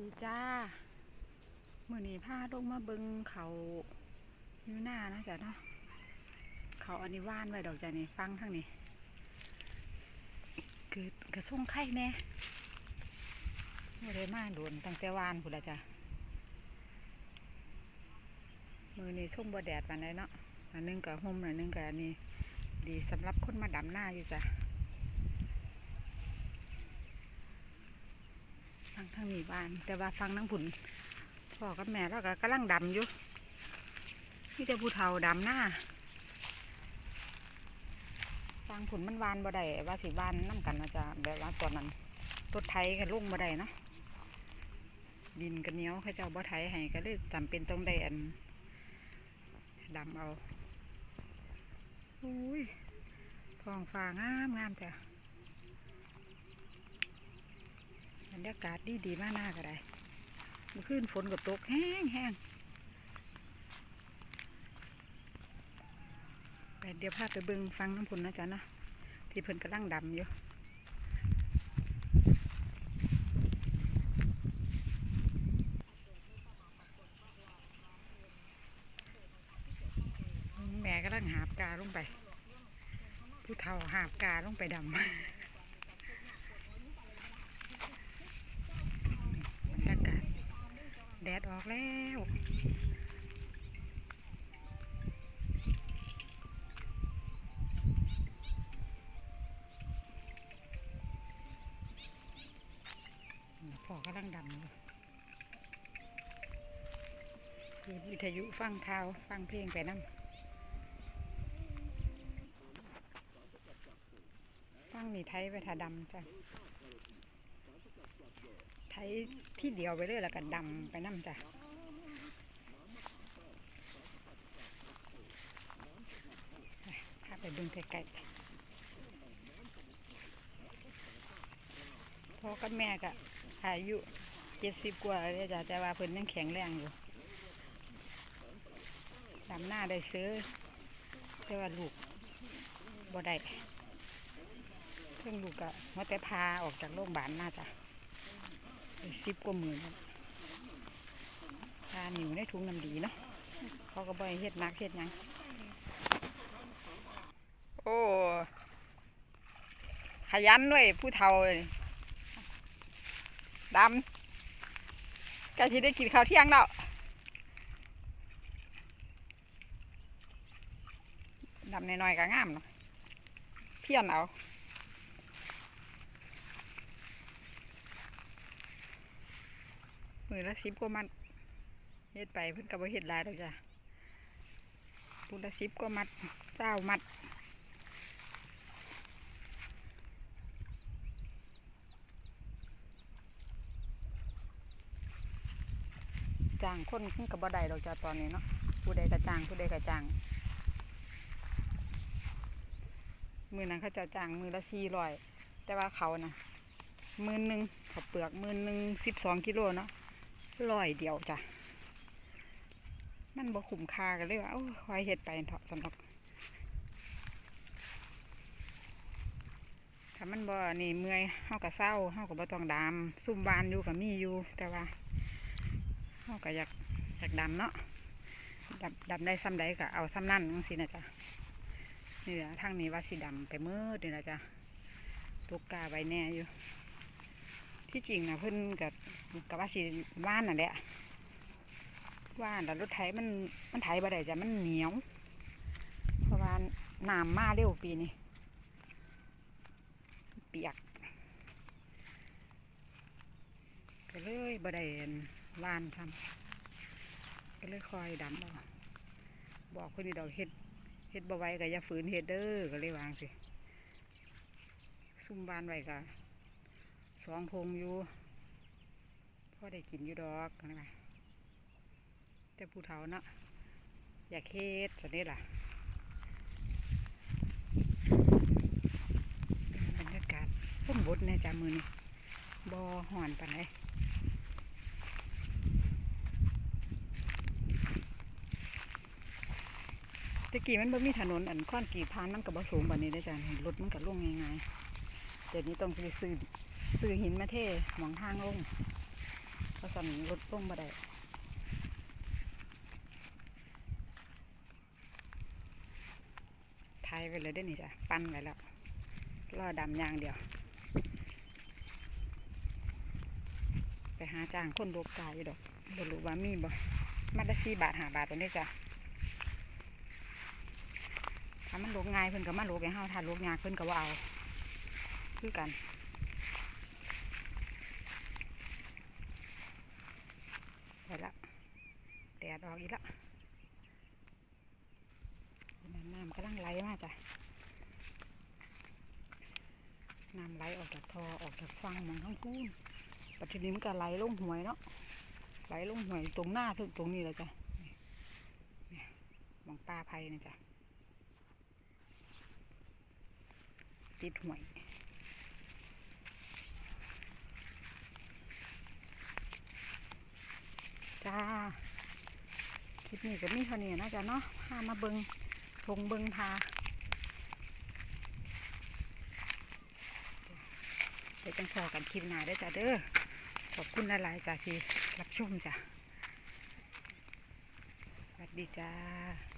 ดีจ้ามื่อนี้พาลงมาบิงเขาอยู่หน้านะจ๊ะเนาะเขาอันนี้ว่านไว้ดอกจ้ะนี่ฟังทางนี้คือกระส่งไข่แน่ไม่ได้มาโดนตั้งแต่วานพุ่นละจ้ะมือนี้ส่งบ่แดดปานใดเนาะอันหนึงกับห่มอันหนึงกับอันนี้ ดีสำหรับคนมาดำหน้าอยู่จ้ะ ฟังทางนี้บ้าน แต่ว่าฟังนังผุนพ่อกับแม่เราก็กำลังดำอยู่นี่แต่ผู้เฒ่าดำหน้าฟังผุนมันวานบ่ได้ว่าสิวานน้ำกันนะจ๊ะแบบว่าตอนนั้นรถไถกันลุ่งบ่ได้นะดินกันเนี้ยวเขาเจ้าบ่ไถให้ก็เลยจำเป็นต้องได้อันดำเอาอุ้ยทองฟ้างามงามจ้ะ รยากาศดีดีมากหน้าก็ได้เมื่อคืนฝนก็ตกแห้งแห้งไปเดี๋ยวพาไปเบิ่งฟังน้ำพุนนะจ๊ะนะที่เพิ่นกำลังดำอยู่แม่กำลังหาบกาลงไป ผู้เฒ่าหาบกาลงไปดำ บรรยากาศ แดดออกแล้วพ่อกำลังดำอยู่เปิดวิทยุฟังข่าว ฟังเพลงไปนั่งฟังนี่ไทยไปถาดำจ้ะ ถที่เดียวไปเลยแล้วก็ดำไปน้ำจ้ะไปพาไปดึงไกลๆพ่อกับแม่ก็อายุเจ็ดสิบกว่าเลยจ้ะแต่ว่าเพิ่นยังแข็งแรงอยู่ดำหน้าได้ซื้อแต่ว่าลูกบ่ได้เพิ่งลูกก็มาแต่พาออกจากโรงพยาบาลน่าจ้ะ สิบกว่าหมื่นทาหนิวในถุงน้ำดีเนาะเขาก็บ่อยเฮ็ดนักเฮ็ดยังโอ้ขยันด้วยผู้เฒ่าเลยดำกล้ที่ได้กินข้าวเที่ยงแล้วดำน้อยๆก็งามเนาะเพี้ยนเอา มือละสิบกว่ามัดเฮ็ดไปเพิ่นก็บ่เฮ็ดลายดอกจ้ะปุละสิบกว่ามัดเจ้ามัดจ้างคนเพิ่นก็บ่ได้ดอกจ้ะตอนนี้เนาะผู้ใดก็จ้างผู้ใดก็จ้างมือนั้นเขาจะจ้างมือละสี่ร้อยแต่ว่าเขานะมือหนึ่งเขาเปลือกมือหนึ่งสิบสองกิโลเนาะ ร้อยเดียวจ้ะ มันบ่คุ้มค่ากันเลยว่าโอ้ยคอยเฮ็ดไปเถอะสำหรับถ้ามันบ่นี่เมื่อยเฮาก็เศร้าเฮาก็บ่ต้องดามซุ่มบานอยู่ก็มีอยู่ แต่ว่าเฮาก็อยากอยากดำเนาะดำดำได้ซ้ำใดก็เอาซ้ำนั่นจังซี่นะจ๊ะนี่แหละทางนี้ว่าสิดำไปมืดนี่นะจ๊ะตกกาไว้แน่อยู่ ที่จริงนะเพิ่นกับกับว่าสิว่านน่ะแหละว่านแต่รถไถมันมันไถบ่ได้จ้ะมันเหนียวเพราะว่าน้ำมาเร็วปีนี้เปียกก็เลยบ่ได้ว่านซ้ำก็เลยคอยดำเอาบอกคนนี้ดอกเฮ็ดเฮ็ดบ่ไหวก็อย่าฝืนเฮ็ดเด้อก็เลยวางสิซุ่มบานไว้ก็ สองพงอยู่พ่อได้กินอยู่ดอกนะแต่ผู้เฒ่าเนาะอยากเฮ็ดสันนี้ล่ะบรรยากาศส้มบดในจามือนี่บอห่อนปานใดแตะกี้มันบ่มีถนนอันข้อนกี่พานมันก็บ่สูงแบบนี้ได้จ้ะรถมันก็ลงง่ายๆเดี๋ยวนี้ต้องไปซื้อ ซื้อหินมาเทหมองทางลงเขาราะสั่นรถลงมาได้ทายไปเลยได้นี่จ้ะ ปั้นไว้แล้วรอดำยางเดียว ไปหาจ้างคนโลกกายอยู่ดอกบรู้ว่ามีบ่มาได้สี่บาทหาบาทตัวนี้จ้ะถ้ามันโลกง่ายเพิ่นก็มาโลกให้เฮาถ้าโลกยากเพิ่นก็บ่าเอา คือกัน ไปละแดออกอีกและน้ำน้ำกำลังไหลมาจ้ะน้ำไหลออกจากท่อออกจากฟังเหมือนข้างคูนปัจจุบันมันก็ไหลลงหวยเนาะไหลลงหวยตรงหน้าตรงตรงนี้เลยจ้ะนี่นี่มองป้าไผ่นี่จ้ะติดหวยจ้า ลิปนี้ก็มีเท่านี้นะจ๊ะเนาะพามาเบิงทงเบิงทาเดี๋ยวจังพอกันคลิปหน้าได้จ้ะเด้อ ขอบคุณหลายๆจ้ะที่รับชมจ้ะสวัสดีจ้า